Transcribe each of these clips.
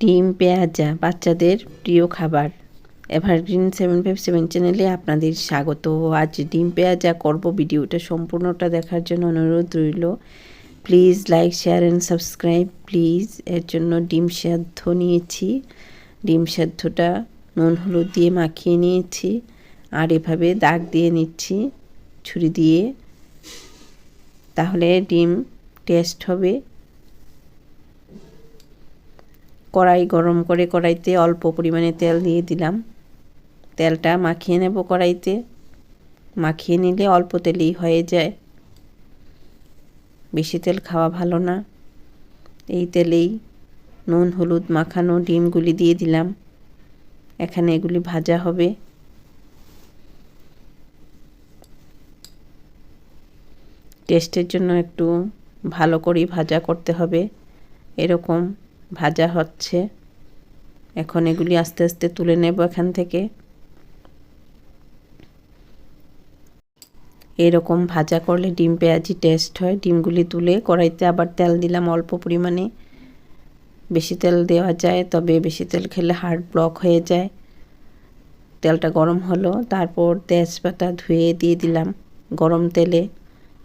ডিম, পেঁয়াজা বাচ্চাদের প্রিয় খাবার। এভারগ্রিন সেভেন ফাইভ সেভেন চ্যানেলে আপনাদের স্বাগত। আজ ডিম, পেঁয়াজা করব ভিডিওটা সম্পূর্ণটা দেখার জন্য অনুরোধ রইল। Please like, share and subscribe. Please এর জন্য ডিম সেদ্ধ নিয়েছি। ডিম সেদ্ধটা নুন, হলুদ দিয়ে মাখিয়ে নিয়েছি। আর এভাবে দাগ দিয়ে নিচ্ছি ছুরি দিয়ে। তাহলে ডিম টেস্ট হবে। কড়াই গরম করে কড়াইতে অল্প পরিমাণে তেল দিয়ে দিলাম। তেলটা মাখিয়ে নেব কড়াইতে। মাখিয়ে নিলে অল্প তেলেই হয়ে যায়। বেশি তেল খাওয়া ভালো না। এই তেলেই নুন, হলুদ মাখানো ডিমগুলি দিয়ে দিলাম। এখানে এগুলি ভাজা হবে। টেস্টের জন্য একটু ভালো করেই ভাজা করতে হবে। এরকম ভাজা হচ্ছে। এখন এগুলি আস্তে আস্তে তুলে নেব এখান থেকে। এরকম ভাজা করলে ডিম পেঁয়াজি টেস্ট হয়। ডিমগুলি তুলে কড়াইতে আবার তেল দিলাম অল্প পরিমাণে। বেশি তেল দেওয়া যায়, তবে বেশি তেল খেলে হার্ট ব্লক হয়ে যায়। তেলটা গরম হলো, তারপর তেজপাতা ধুয়ে দিয়ে দিলাম গরম তেলে।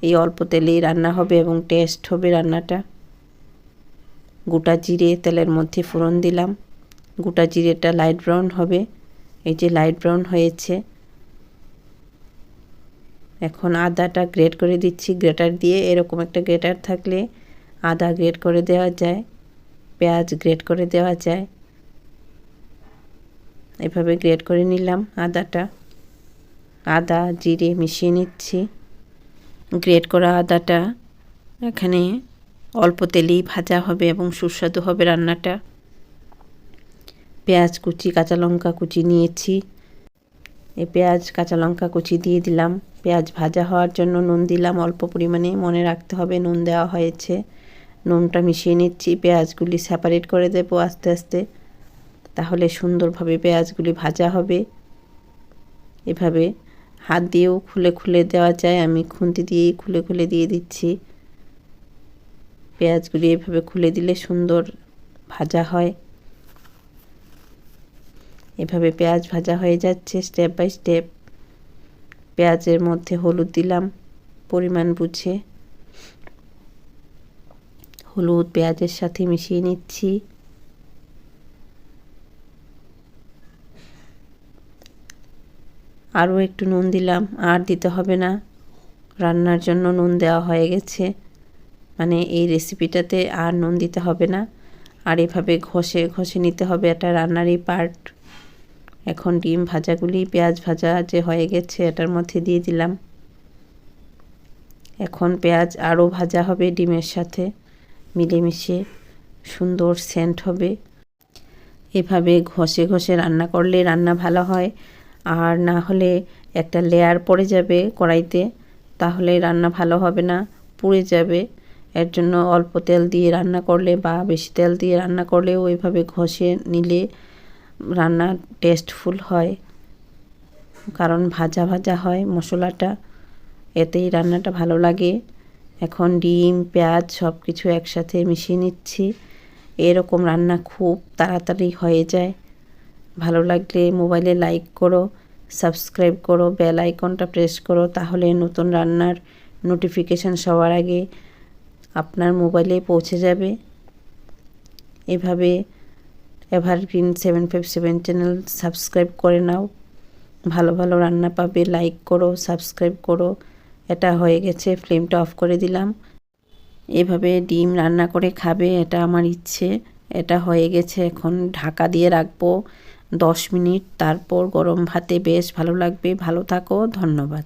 এই অল্প তেলেই রান্না হবে এবং টেস্ট হবে রান্নাটা। গোটা জিরে তেলের মধ্যে ফোড়ন দিলাম। গোটা জিরেটা লাইট ব্রাউন হবে। এই যে লাইট ব্রাউন হয়েছে। এখন আদাটা গ্রেট করে দিচ্ছি। গ্রেটার দিয়ে এরকম একটা গ্রেটার থাকলে আদা গ্রেট করে দেওয়া যায়, পেঁয়াজ গ্রেট করে দেওয়া যায়। এভাবে গ্রেট করে নিলাম আদাটা। আদা, জিরে মিশিয়ে নিচ্ছি। গ্রেট করা আদাটা এখানে অল্প তেলেই ভাজা হবে এবং সুস্বাদু হবে রান্নাটা। পেঁয়াজ কুচি, কাঁচা লঙ্কা কুচি নিয়েছি। এই পেঁয়াজ, কাঁচা লঙ্কা কুচি দিয়ে দিলাম। পেঁয়াজ ভাজা হওয়ার জন্য নুন দিলাম। অল্প পরিমাণে মনে রাখতে হবে, নুন দেওয়া হয়েছে। নুনটা মিশিয়ে নিচ্ছি। পেঁয়াজগুলি সেপারেট করে দেব আস্তে আস্তে। তাহলে সুন্দরভাবে পেঁয়াজগুলি ভাজা হবে। এভাবে হাত দিয়েও খুলে খুলে দেওয়া যায়। আমি খুন্তি দিয়েই খুলে খুলে দিয়ে দিচ্ছি। পেঁয়াজগুলি এভাবে খুলে দিলে সুন্দর ভাজা হয়। এভাবে পেঁয়াজ ভাজা হয়ে যাচ্ছে স্টেপ বাই স্টেপ পেঁয়াজের মধ্যে হলুদ দিলাম পরিমাণ বুঝে। হলুদ পেঁয়াজের সাথে মিশিয়ে নিচ্ছি। আরও একটু নুন দিলাম, আর দিতে হবে না। রান্নার জন্য নুন দেওয়া হয়ে গেছে। মানে এই রেসিপিটাতে আর নুন দিতে হবে না। আর এভাবে ঘষে ঘষে নিতে হবে এটা রান্নারই পার্ট এখন ডিম ভাজাগুলি, পেঁয়াজ ভাজা যে হয়ে গেছে, এটার মধ্যে দিয়ে দিলাম। এখন পেঁয়াজ আরও ভাজা হবে ডিমের সাথে, মিলেমিশে সুন্দর সেন্ট হবে। এভাবে ঘষে ঘষে রান্না করলে রান্না ভালো হয়। আর না হলে একটা লেয়ার পড়ে যাবে কড়াইতে, তাহলে রান্না ভালো হবে না, পুড়ে যাবে। এর জন্য অল্প তেল দিয়ে রান্না করলে বা বেশি তেল দিয়ে রান্না করলেও ওইভাবে ঘষে নিলে রান্না টেস্টফুল হয়। কারণ ভাজা ভাজা হয় মশলাটা, এতেই রান্নাটা ভালো লাগে। এখন ডিম, পেঁয়াজ সব কিছু একসাথে মিশিয়ে নিচ্ছি। এরকম রান্না খুব তাড়াতাড়ি হয়ে যায়। ভালো লাগলে মোবাইলে লাইক করো, সাবস্ক্রাইব করো, বেল আইকনটা প্রেস করো, তাহলে নতুন রান্নার নোটিফিকেশান সবার আগে। আপনার মোবাইলে পৌঁছে যাবে। এভাবে evergreen seven five seven channel subscribe করে নাও। ভালো ভালো রান্না পাবে লাইক করো সাবস্ক্রাইব করো। এটা হয়ে গেছে ফ্লেমটা অফ করে দিলাম। এভাবে ডিম রান্না করে খাবে, এটা আমার ইচ্ছে। এটা হয়ে গেছে, এখন ঢাকা দিয়ে রাখব। দশ মিনিট, তারপর গরম ভাতে বেশ ভালো লাগবে। ভালো থাকো, ধন্যবাদ।